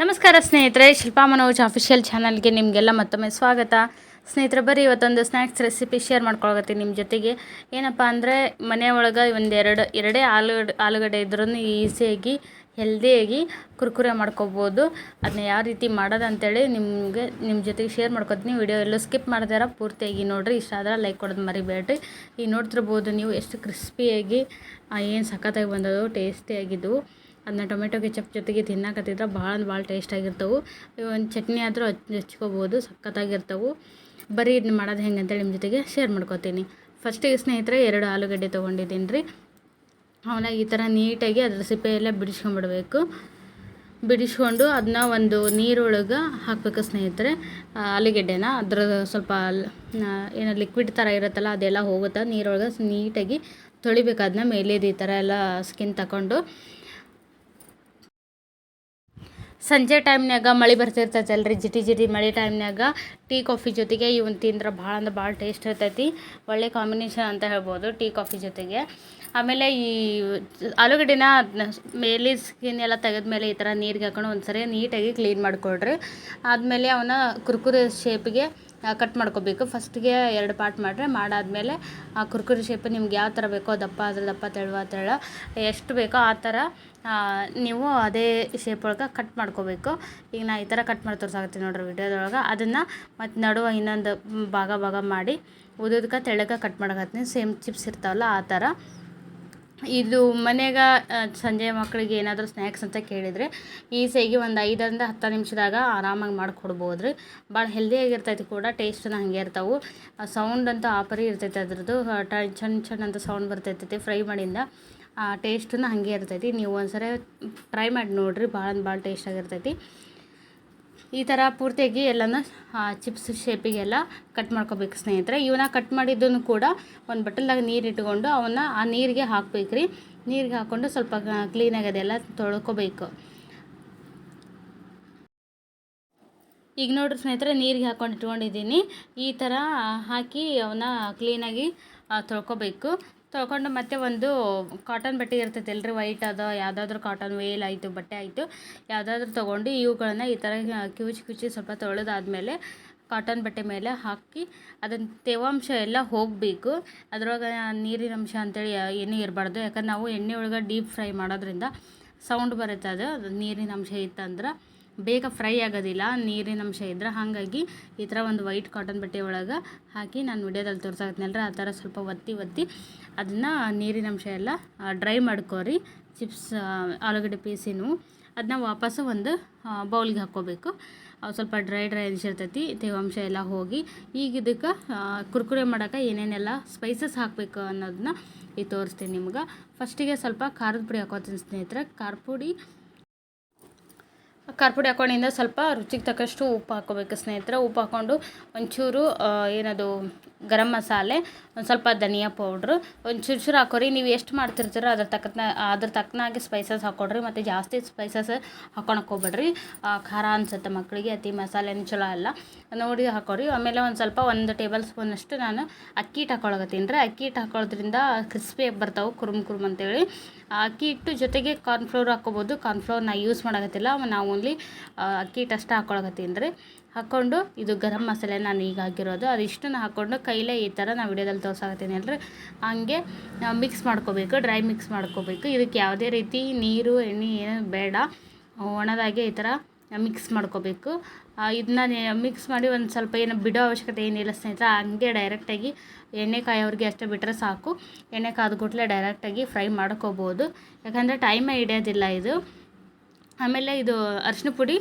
ನಮಸ್ಕಾರ ಸ್ನೇಹಿತರೆ, ಶಿಲ್ಪಾ ಮನೋಜ್ ಅಫಿಷಿಯಲ್ ಚಾನಲ್ಗೆ ನಿಮಗೆಲ್ಲ ಮತ್ತೊಮ್ಮೆ ಸ್ವಾಗತ. ಸ್ನೇಹಿತರೆ, ಬರೀ ಇವತ್ತೊಂದು ಸ್ನ್ಯಾಕ್ಸ್ ರೆಸಿಪಿ ಶೇರ್ ಮಾಡ್ಕೊಳಕತ್ತೀನಿ ನಿಮ್ಮ ಜೊತೆಗೆ. ಏನಪ್ಪ ಅಂದರೆ ಮನೆ ಒಳಗೆ ಒಂದು ಎರಡು ಎರಡೇ ಆಲೂಗಡ್ಡೆ ಆಲೂಗಡ್ಡೆ ಇದ್ರೂ ಈಸಿಯಾಗಿ ಹೆಲ್ದಿಯಾಗಿ ಕುರ್ಕುರೆ ಮಾಡ್ಕೋಬೋದು. ಅದನ್ನ ಯಾವ ರೀತಿ ಮಾಡೋದು ಅಂತೇಳಿ ನಿಮಗೆ ನಿಮ್ಮ ಜೊತೆಗೆ ಶೇರ್ ಮಾಡ್ಕೊತೀನಿ. ವಿಡಿಯೋ ಎಲ್ಲೂ ಸ್ಕಿಪ್ ಮಾಡ್ದಾರ ಪೂರ್ತಿಯಾಗಿ ನೋಡಿರಿ. ಇಷ್ಟ ಆದ್ರೆ ಲೈಕ್ ಕೊಡೋದು ಮರಿಬೇಡ್ರಿ. ಈಗ ನೋಡ್ತಿರ್ಬೋದು ನೀವು ಎಷ್ಟು ಕ್ರಿಸ್ಪಿಯಾಗಿ ಏನು ಸಖತ್ತಾಗಿ ಬಂದವು ಟೇಸ್ಟಿಯಾಗಿದ್ದವು ಅದನ್ನ ಟೊಮೆಟೊ ಕೆಚಪ್ ಜೊತೆಗೆ ತಿನ್ನಕತ್ತಿದ್ರೆ ಭಾಳ ಅಂದ್ರೆ ಭಾಳ ಟೇಸ್ಟ್ ಆಗಿರ್ತವೆ. ಒಂದು ಚಟ್ನಿ ಆದರೂ ಹಚ್ಕೋಬೋದು, ಸಖತ್ತಾಗಿರ್ತವೆ. ಬರೀ ಇದನ್ನ ಮಾಡೋದು ಹೆಂಗೆ ಅಂತೇಳಿ ನಿಮ್ಮ ಜೊತೆಗೆ ಶೇರ್ ಮಾಡ್ಕೊತೀನಿ. ಫಸ್ಟಿಗೆ ಸ್ನೇಹಿತರೆ, ಎರಡು ಆಲೂಗಡ್ಡೆ ತೊಗೊಂಡಿದ್ದೀನಿ ರೀ. ಅವನ್ನ ಈ ಥರ ನೀಟಾಗಿ ಅದ್ರ ಸಿಪ್ಪೆ ಎಲ್ಲ ಬಿಡಿಸ್ಕೊಂಬಿಡ್ಬೇಕು. ಬಿಡಿಸ್ಕೊಂಡು ಅದನ್ನ ಒಂದು ನೀರೊಳಗೆ ಹಾಕಬೇಕು ಸ್ನೇಹಿತರೆ. ಆಲೂಗಡ್ಡೆನ ಆಲೂಗೆಡ್ಡೆನ. ಅದ್ರ ಸ್ವಲ್ಪ ಏನೋ ಲಿಕ್ವಿಡ್ ಥರ ಇರುತ್ತಲ್ಲ, ಅದೆಲ್ಲ ಹೋಗುತ್ತೆ ನೀರೊಳಗೆ ನೀಟಾಗಿ ತೊಳಿಬೇಕು. ಅದನ್ನ ಮೇಲೇದು ಈ ಥರ ಎಲ್ಲ ಸ್ಕಿನ್ ತಗೊಂಡು. ಸಂಜೆ ಟೈಮ್ನ್ಯಾಗ ಮಳೆ ಬರ್ತಿರ್ತೈತಲ್ಲ ರೀ ಜಿಟಿ ಜಿಟಿ ಮಳೆ ಟೈಮ್ನ್ಯಾಗ ಟೀ, ಕಾಫಿ ಜೊತೆಗೆ ಇವನ್ ತಿಂದ್ರೆ ಭಾಳ ಅಂದ್ರೆ ಭಾಳ ಟೇಸ್ಟ್ ಇರ್ತೈತಿ. ಒಳ್ಳೆ ಕಾಂಬಿನೇಷನ್ ಅಂತ ಹೇಳ್ಬೋದು ಟೀ, ಕಾಫಿ ಜೊತೆಗೆ. ಆಮೇಲೆ ಈ ಆಲೂಗಡ್ಡೆನ ಮೇಲೆ ಸ್ಕಿನ್ ಎಲ್ಲ ತೆಗೆದ್ಮೇಲೆ ಈ ಥರ ನೀರಿಗೆ ಹಾಕೊಂಡು ಒಂದು ಸರಿ ನೀಟಾಗಿ ಕ್ಲೀನ್ ಮಾಡಿಕೊಳ್ರಿ ಆದಮೇಲೆ ಅವನ್ನ ಕುರ್ಕುರೆ ಶೇಪಿಗೆ ಕಟ್ ಮಾಡ್ಕೋಬೇಕು. ಫಸ್ಟ್ಗೆ ಎರಡು ಪಾರ್ಟ್ ಮಾಡಿರಿ ಮಾಡಾದಮೇಲೆ ಆ ಕುರ್ಕುರಿ ಶೇಪ್ ನಿಮ್ಗೆ ಯಾವ ಥರ ಬೇಕೋ ದಪ್ಪ ಆದರೆ ದಪ್ಪ ತೆಳುವ, ತೆಳ, ಎಷ್ಟು ಬೇಕೋ ಆ ಥರ ನೀವು ಅದೇ ಶೇಪ್ ಒಳಗೆ ಕಟ್ ಮಾಡ್ಕೋಬೇಕು. ಈಗ ನಾ ಈ ಥರ ಕಟ್ ಮಾಡಿ ತೋರ್ಸಾಕತ್ತೀನಿ ನೋಡ್ರಿ ವಿಡಿಯೋದೊಳಗೆ. ಅದನ್ನು ಮತ್ತು ನಡುವ ಇನ್ನೊಂದು ಭಾಗ ಭಾಗ ಮಾಡಿ ಉದ್ದಕ್ಕೆ ತೆಳ್ಳಗೆ ಕಟ್ ಮಾಡಕತ್ತೀನಿ. ಸೇಮ್ ಚಿಪ್ಸ್ ಇರ್ತಾವಲ್ಲ ಆ ಥರ ಇದು ಮನೆಗ ಸಂಜೆ ಮಕ್ಕಳಿಗೆ ಏನಾದರೂ ಸ್ನ್ಯಾಕ್ಸ್ ಅಂತ ಕೇಳಿದರೆ ಈಸಿಯಾಗಿ ಒಂದು ಐದರಿಂದ ಹತ್ತು ನಿಮಿಷದಾಗ ಆರಾಮಾಗಿ ಮಾಡಿಕೊಡ್ಬೋದು ರೀ ಭಾಳ ಹೆಲ್ದಿಯಾಗಿರ್ತೈತಿ ಕೂಡ ಟೇಸ್ಟನ್ನ ಹಾಗೆ ಇರ್ತಾವೆ. ಸೌಂಡ್ ಅಂತ ಆಪರಿ ಇರ್ತೈತಿ ಅದ್ರದ್ದು. ಚಂದ ಚಂದ ಅಂತ ಸೌಂಡ್ ಬರ್ತೈತೈತಿ ಫ್ರೈ ಮಾಡಿಂದ. ಆ ಟೇಸ್ಟನ್ನ ಹಾಗೆ ಇರ್ತೈತಿ. ನೀವು ಒಂದ್ಸರಿ ಟ್ರೈ ಮಾಡಿ ನೋಡಿರಿ, ಭಾಳ ಭಾಳ ಟೇಸ್ಟಾಗಿರ್ತೈತಿ ಈ ಥರ ಪೂರ್ತಿಯಾಗಿ ಎಲ್ಲನ ಚಿಪ್ಸ್ ಶೇಪಿಗೆಲ್ಲ ಕಟ್ ಮಾಡ್ಕೋಬೇಕು ಸ್ನೇಹಿತರೆ. ಇವನ್ನ ಕಟ್ ಮಾಡಿದ್ದನ್ನು ಕೂಡ ಒಂದು ಬಟ್ಟಲ್ದಾಗ ನೀರು ಇಟ್ಕೊಂಡು ಅವನ್ನ ಆ ನೀರಿಗೆ ಹಾಕ್ಬೇಕು ರೀ. ನೀರಿಗೆ ಹಾಕ್ಕೊಂಡು ಸ್ವಲ್ಪ ಕ್ಲೀನಾಗಿ ಅದೆಲ್ಲ ತೊಳ್ಕೊಬೇಕು. ಈಗ ನೋಡ್ರಿ ಸ್ನೇಹಿತರೆ, ನೀರಿಗೆ ಹಾಕ್ಕೊಂಡು ಇಟ್ಕೊಂಡಿದ್ದೀನಿ. ಈ ಥರ ಹಾಕಿ ಅವನ್ನ ಕ್ಲೀನಾಗಿ ತೊಳ್ಕೊಬೇಕು. ತೊಳ್ಕೊಂಡು ಮತ್ತೆ ಒಂದು ಕಾಟನ್ ಬಟ್ಟೆ ಇರ್ತೈತೆ. ಎಲ್ಲರೂ ವೈಟ್ ಅದ, ಯಾವುದಾದ್ರೂ ಕಾಟನ್ ವೇಲ್ ಆಯಿತು, ಬಟ್ಟೆ ಆಯಿತು, ಯಾವುದಾದ್ರೂ ತೊಗೊಂಡು ಇವುಗಳನ್ನ ಈ ಥರ ಕಿವುಚಿ ಕಿವುಚಿ ಸ್ವಲ್ಪ ತೊಳೆದಾದ್ಮೇಲೆ ಕಾಟನ್ ಬಟ್ಟೆ ಮೇಲೆ ಹಾಕಿ ಅದನ್ನು ತೇವಾಂಶ ಎಲ್ಲ ಹೋಗಬೇಕು. ಅದ್ರೊಳಗೆ ನೀರಿನ ಅಂಶ ಅಂತೇಳಿ ಏನೂ ಇರಬಾರ್ದು. ಯಾಕಂದ್ರೆ ನಾವು ಎಣ್ಣೆ ಒಳಗೆ ಡೀಪ್ ಫ್ರೈ ಮಾಡೋದ್ರಿಂದ ಸೌಂಡ್ ಬರುತ್ತೆ ಅದು ನೀರಿನ ಅಂಶ ಇತ್ತಂದ್ರೆ ಬೇಗ ಫ್ರೈ ಆಗೋದಿಲ್ಲ, ನೀರಿನ ಅಂಶ ಇದ್ರೆ. ಹಾಗಾಗಿ ಈ ಥರ ಒಂದು ವೈಟ್ ಕಾಟನ್ ಬಟ್ಟೆ ಒಳಗೆ ಹಾಕಿ ನಾನು ವಿಡಿಯೋದಲ್ಲಿ ತೋರ್ಸಾಕತ್ನಲ್ರಿ ಆ ಥರ ಸ್ವಲ್ಪ ಒತ್ತಿ ಒತ್ತಿ ಅದನ್ನು ನೀರಿನ ಅಂಶ ಎಲ್ಲ ಡ್ರೈ ಮಾಡ್ಕೋರಿ. ಚಿಪ್ಸ್ ಆಲೂಗಡ್ಡೆ ಪೀಸಿನೂ ಅದನ್ನ ವಾಪಸ್ಸು ಒಂದು ಬೌಲ್ಗೆ ಹಾಕ್ಕೋಬೇಕು. ಸ್ವಲ್ಪ ಡ್ರೈ ಡ್ರೈ ಅನಿಸಿರ್ತೈತಿ ತೇವಾಂಶ ಎಲ್ಲ ಹೋಗಿ. ಈಗ ಇದಕ್ಕೆ ಕುರ್ಕುರೆ ಮಾಡೋಕೆ ಏನೇನೆಲ್ಲ ಸ್ಪೈಸಸ್ ಹಾಕಬೇಕು ಅನ್ನೋದನ್ನ ಈಗ ತೋರಿಸ್ತೀನಿ ನಿಮ್ಗೆ. ಫಸ್ಟಿಗೆ ಸ್ವಲ್ಪ ಖಾರದ ಪುಡಿ ಹಾಕೋತೀನಿ ಸ್ನೇಹಿತರೆ. ಖಾರ ಪುಡಿ ಖಾರ ಪುಡಿ ಹಾಕೊಂಡಿಂದ ಸ್ವಲ್ಪ ರುಚಿಗೆ ತಕ್ಕಷ್ಟು ಉಪ್ಪು ಹಾಕ್ಕೋಬೇಕು ಸ್ನೇಹಿತರೆ. ಉಪ್ಪು ಹಾಕ್ಕೊಂಡು ಒಂಚೂರು ಏನದು ಗರಂ ಮಸಾಲೆ, ಒಂದು ಸ್ವಲ್ಪ ಧನಿಯಾ ಪೌಡ್ರು ಒಂದು ಚೂರು ಚೂರು ಹಾಕೋರಿ. ನೀವು ಎಷ್ಟು ಮಾಡ್ತಿರ್ತೀರೋ ಅದ್ರ ತಕ್ಕನ ಅದ್ರ ತಕ್ಕನಾಗಿ ಸ್ಪೈಸಸ್ ಹಾಕೊಡ್ರಿ. ಮತ್ತು ಜಾಸ್ತಿ ಸ್ಪೈಸಸ್ ಹಾಕೊಳಕ್ಕೆ ಹೋಗ್ಬೇಡ್ರಿ. ಖಾರ ಅನ್ಸುತ್ತೆ ಮಕ್ಕಳಿಗೆ ಅತಿ ಮಸಾಲೆನೂ ಚಲೋ ಅಲ್ಲ. ನೋಡಿ ಹಾಕೋರಿ. ಆಮೇಲೆ ಒಂದು ಸ್ವಲ್ಪ ಒಂದು ಟೇಬಲ್ ಸ್ಪೂನಷ್ಟು ನಾನು ಅಕ್ಕಿ ಹಿಟ್ಟು ಹಾಕೊಳಕತ್ತೀನಿ ರೀ. ಅಕ್ಕಿ ಹಿಟ್ಟು ಹಾಕೊಳ್ಳೋದ್ರಿಂದ ಕ್ರಿಸ್ಪಿ ಬರ್ತಾವೆ, ಕುರುಮ್ ಕುರುಮ್ ಅಂತೇಳಿ. ಅಕ್ಕಿ ಹಿಟ್ಟು ಜೊತೆಗೆ ಕಾರ್ನ್ಫ್ಲೋರ್ ಹಾಕೋಬೋದು. ಕಾರ್ನ್ಫ್ಲೋರ್ ನಾ ಯೂಸ್ ಮಾಡೋಕತ್ತಿಲ್ಲ. ನಾವು ಓನ್ಲಿ ಅಕ್ಕಿ ಹಿಟ್ಟು ಅಷ್ಟೇ ಹಾಕೊಳಗತ್ತೀನಿ ರೀ. ಹಾಕ್ಕೊಂಡು ಇದು ಗರಂ ಮಸಾಲೆ ನಾನು ಈಗ ಹಾಕಿರೋದು. ಅದಿಷ್ಟನ್ನು ಹಾಕ್ಕೊಂಡು ಕೈಲೇ ಈ ಥರ ನಾವು ವಿಡಿಯೋದಲ್ಲಿ ತೋರ್ಸಾಕತ್ತೀನಿ ಅಲ್ರಿ ಹಂಗೆ ಮಿಕ್ಸ್ ಮಾಡ್ಕೋಬೇಕು ಡ್ರೈ ಮಿಕ್ಸ್ ಮಾಡ್ಕೋಬೇಕು. ಇದಕ್ಕೆ ಯಾವುದೇ ರೀತಿ ನೀರು, ಎಣ್ಣೆ ಏನು ಬೇಡ. ಒಣದಾಗೆ ಈ ಥರ ಮಿಕ್ಸ್ ಮಾಡ್ಕೋಬೇಕು. ಇದನ್ನ ಮಿಕ್ಸ್ ಮಾಡಿ ಒಂದು ಸ್ವಲ್ಪ ಏನು ಬಿಡೋ ಅವಶ್ಯಕತೆ ಏನಿಲ್ಲ ಸ್ನೇಹಿತರೆ, ಹಂಗೆ ಡೈರೆಕ್ಟಾಗಿ ಎಣ್ಣೆ ಕಾಯೋರಿಗೆ ಅಷ್ಟೇ ಬಿಟ್ಟರೆ ಸಾಕು. ಎಣ್ಣೆ ಕಾದ್ಕೊಟ್ಲೆ ಡೈರೆಕ್ಟಾಗಿ ಫ್ರೈ ಮಾಡ್ಕೋಬೋದು. ಯಾಕಂದರೆ ಟೈಮೇ ಹಿಡಿಯೋದಿಲ್ಲ ಇದು. ಆಮೇಲೆ ಇದು ಅರಿಶಿನ ಪುಡಿ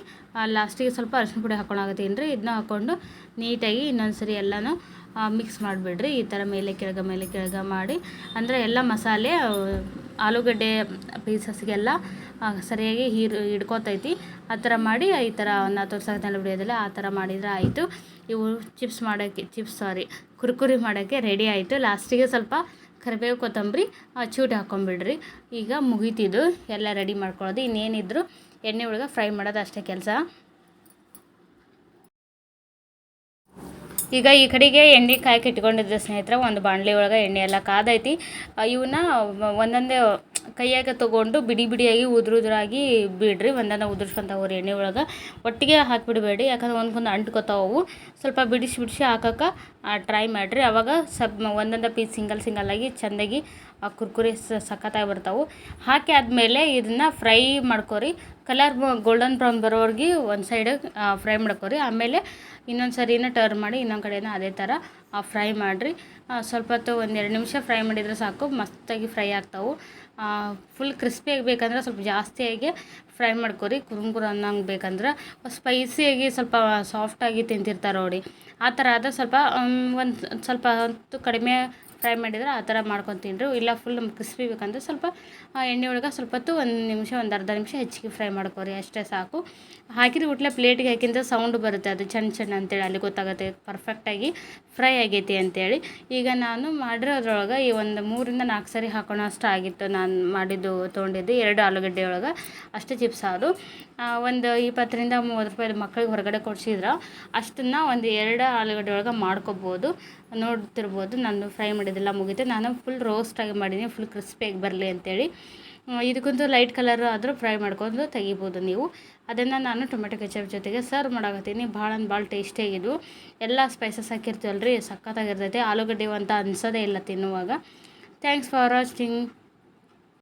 ಲಾಸ್ಟಿಗೆ ಸ್ವಲ್ಪ ಅರಿಶಿನ ಪುಡಿ ಹಾಕ್ಕೊಳಕತ್ತೀನಿ ರೀ ಇದನ್ನ ಹಾಕ್ಕೊಂಡು ನೀಟಾಗಿ ಇನ್ನೊಂದು ಸರಿ ಎಲ್ಲನೂ ಮಿಕ್ಸ್ ಮಾಡಿಬಿಡ್ರಿ. ಈ ಥರ ಮೇಲೆ ಕೆಳಗೆ ಮೇಲೆ ಕೆಳಗೆ ಮಾಡಿ, ಅಂದರೆ ಎಲ್ಲ ಮಸಾಲೆ ಆಲೂಗಡ್ಡೆ ಪೀಸಸ್ಗೆಲ್ಲ ಸರಿಯಾಗಿ ಹೀರ್, ಹಿಡ್ಕೊತೈತಿ. ಆ ಥರ ಮಾಡಿ, ಈ ಥರ ಹತ್ತು ವರ್ಷ ಬಿಡೋದಿಲ್ಲ ಆ ಥರ ಮಾಡಿದರೆ ಆಯಿತು. ಇವು ಚಿಪ್ಸ್ ಮಾಡೋಕ್ಕೆ ಚಿಪ್ಸ್ ಸಾರಿ ಕುರ್ಕುರಿ ಮಾಡೋಕ್ಕೆ ರೆಡಿ ಆಯಿತು. ಲಾಸ್ಟಿಗೆ ಸ್ವಲ್ಪ ಕರಿಬೇವು ಕೊತ್ತಂಬರಿ ಚೂಟಿ ಹಾಕ್ಕೊಂಬಿಡ್ರಿ. ಈಗ ಮುಗೀತಿದ್ದು ಎಲ್ಲ ರೆಡಿ ಮಾಡ್ಕೊಳ್ಳೋದು ಇನ್ನೇನಿದ್ರು ಎಣ್ಣೆ ಒಳಗೆ ಫ್ರೈ ಮಾಡೋದು ಅಷ್ಟೇ ಕೆಲಸ. ಈಗ ಈ ಕಡೆಗೆ ಎಣ್ಣೆ ಕಾಯಕ್ಕೆ ಇಟ್ಕೊಂಡಿದ್ದೆ ಸ್ನೇಹಿತರೆ, ಒಂದು ಬಾಣಲಿ ಒಳಗೆ ಎಣ್ಣೆ ಎಲ್ಲ ಕಾದೈತಿ. ಇವನ್ನ ಒಂದೊಂದೇ ಕೈಯಾಗೆ ತೊಗೊಂಡು ಬಿಡಿ ಬಿಡಿಯಾಗಿ ಉದುರುದ್ರಾಗಿ ಬಿಡ್ರಿ, ಒಂದನ್ನು ಉದುರ್ಸ್ಕೊಂತ ಹೋಗ್ರಿ ಎಣ್ಣೆ ಒಳಗೆ. ಒಟ್ಟಿಗೆ ಹಾಕಿಬಿಡಬೇಡಿ, ಯಾಕಂದ್ರೆ ಒಂದ್ಕೊಂದು ಅಂಟ್ಕೊತಾವು ಸ್ವಲ್ಪ ಬಿಡಿಸಿ ಬಿಡಿಸಿ ಹಾಕೋಕೆ ಟ್ರೈ ಮಾಡಿರಿ. ಅವಾಗ ಸಬ್ ಒಂದೊಂದು ಪೀಸ್ ಸಿಂಗಲ್ ಸಿಂಗಲ್ಲಾಗಿ ಚೆಂದಾಗಿ ಆ ಕುರ್ಕುರಿ ಸಖತ್ತಾಗಿ ಬರ್ತಾವೆ. ಹಾಕಿ ಆದಮೇಲೆ ಇದನ್ನು ಫ್ರೈ ಮಾಡ್ಕೊರಿ. ಕಲರ್ ಗೋಲ್ಡನ್ ಬ್ರೌನ್ ಬರೋವರೆಗೆ ಒಂದು ಸೈಡ್ ಫ್ರೈ ಮಾಡ್ಕೊರಿ. ಆಮೇಲೆ ಇನ್ನೊಂದು ಸರಿನ ಟರ್ನ್ ಮಾಡಿ ಇನ್ನೊಂದು ಕಡೆನ ಅದೇ ಥರ ಫ್ರೈ ಮಾಡಿರಿ. ಸ್ವಲ್ಪ ಹೊತ್ತು ಒಂದು ಎರಡು ನಿಮಿಷ ಫ್ರೈ ಮಾಡಿದರೆ ಸಾಕು. ಮಸ್ತಾಗಿ ಫ್ರೈ ಆಗ್ತಾವೆ. ಫುಲ್ ಕ್ರಿಸ್ಪಿಯಾಗಿ ಬೇಕಂದ್ರೆ ಸ್ವಲ್ಪ ಜಾಸ್ತಿಯಾಗಿ ಫ್ರೈ ಮಾಡ್ಕೊರಿ. ಕುರುಮ್ ಕುರು ಅನ್ನಂಗೆ ಬೇಕಂದ್ರೆ. ಸ್ಪೈಸಿಯಾಗಿ ಸ್ವಲ್ಪ ಸಾಫ್ಟಾಗಿ ತಿಂತಿರ್ತಾರೆ ನೋಡಿ. ಆ ಥರ ಆದ್ರೆ ಸ್ವಲ್ಪ ಒಂದು ಸ್ವಲ್ಪ ಹೊತ್ತು ಕಡಿಮೆ ಫ್ರೈ ಮಾಡಿದ್ರೆ ಆ ಥರ ಮಾಡ್ಕೊಂಡು ತಿನ್ನಿರಿ. ಇಲ್ಲ ಫುಲ್ ನಮ್ಗೆ ಕ್ರಿಸ್ಪಿ ಬೇಕಂದ್ರೆ ಸ್ವಲ್ಪ ಎಣ್ಣೆ ಒಳಗೆ ಸ್ವಲ್ಪ ಹೊತ್ತು ಒಂದು ನಿಮಿಷ, ಒಂದು ಅರ್ಧ ನಿಮಿಷ ಹೆಚ್ಚಿಗೆ ಫ್ರೈ ಮಾಡ್ಕೊರಿ ಅಷ್ಟೇ ಸಾಕು. ಹಾಕಿದ ಕೂಡಲೇ ಪ್ಲೇಟಿಗೆ ಹಾಕಿಂತ ಸೌಂಡ್ ಬರುತ್ತೆ. ಅದು ಚೆನ್ನ ಚೆನ್ನ ಅಂತೇಳಿ ಅಲ್ಲಿ ಗೊತ್ತಾಗುತ್ತೆ. ಪರ್ಫೆಕ್ಟಾಗಿ ಫ್ರೈ ಆಗೈತಿ ಅಂತೇಳಿ. ಈಗ ನಾನು ಮಾಡಿರೋದ್ರೊಳಗೆ ಈ ಒಂದು ಮೂರಿಂದ ನಾಲ್ಕು ಸರಿ ಹಾಕೋಣ ಅಷ್ಟು ಆಗಿತ್ತು. ನಾನು ಮಾಡಿದ್ದು, ತೊಗೊಂಡಿದ್ದು ಎರಡು ಆಲೂಗಡ್ಡೆ ಒಳಗೆ. ಅಷ್ಟು ಚಿಪ್ಸ್ ಅದು ಒಂದು ಇಪ್ಪತ್ತರಿಂದ ಮೂವತ್ತು ರೂಪಾಯಿ ಮಕ್ಕಳಿಗೆ ಹೊರಗಡೆ ಕೊಡಿಸಿದ್ರೆ ಅಷ್ಟನ್ನು ಒಂದು ಎರಡು ಆಲೂಗಡ್ಡೆ ಒಳಗೆ ಮಾಡ್ಕೊಬೋದು. ನೋಡ್ತಿರ್ಬೋದು. ನಾನು ಫ್ರೈ ಮಾಡಿದ್ದೆಲ್ಲ ಮುಗೀತು. ನಾನು ಫುಲ್ ರೋಸ್ಟಾಗಿ ಮಾಡೀನಿ ಫುಲ್ ಕ್ರಿಸ್ಪಿಯಾಗಿ ಬರಲಿ ಅಂತೇಳಿ. ಇದಕ್ಕಂತೂ ಲೈಟ್ ಕಲರ್ ಆದರೂ ಫ್ರೈ ಮಾಡ್ಕೊಂಡು ತೆಗಿಬೋದು ನೀವು. ಅದನ್ನು ನಾನು ಟೊಮೆಟೊ ಕೆಚಪ್ ಜೊತೆಗೆ ಸರ್ವ್ ಮಾಡಕತ್ತೀನಿ. ಭಾಳ ಅಂದ್ರೆ ಭಾಳ ಟೇಸ್ಟಿಯಾಗಿದ್ದು ಎಲ್ಲ ಸ್ಪೈಸಸ್ ಹಾಕಿರ್ತೀವಲ್ಲ ರೀ ಸಖತ್ತಾಗಿರ್ತೈತೆ. ಆಲೂಗಡ್ಡೆ ಅಂತ ಅನ್ಸೋದೇ ಇಲ್ಲ ತಿನ್ನುವಾಗ. Thanks for watching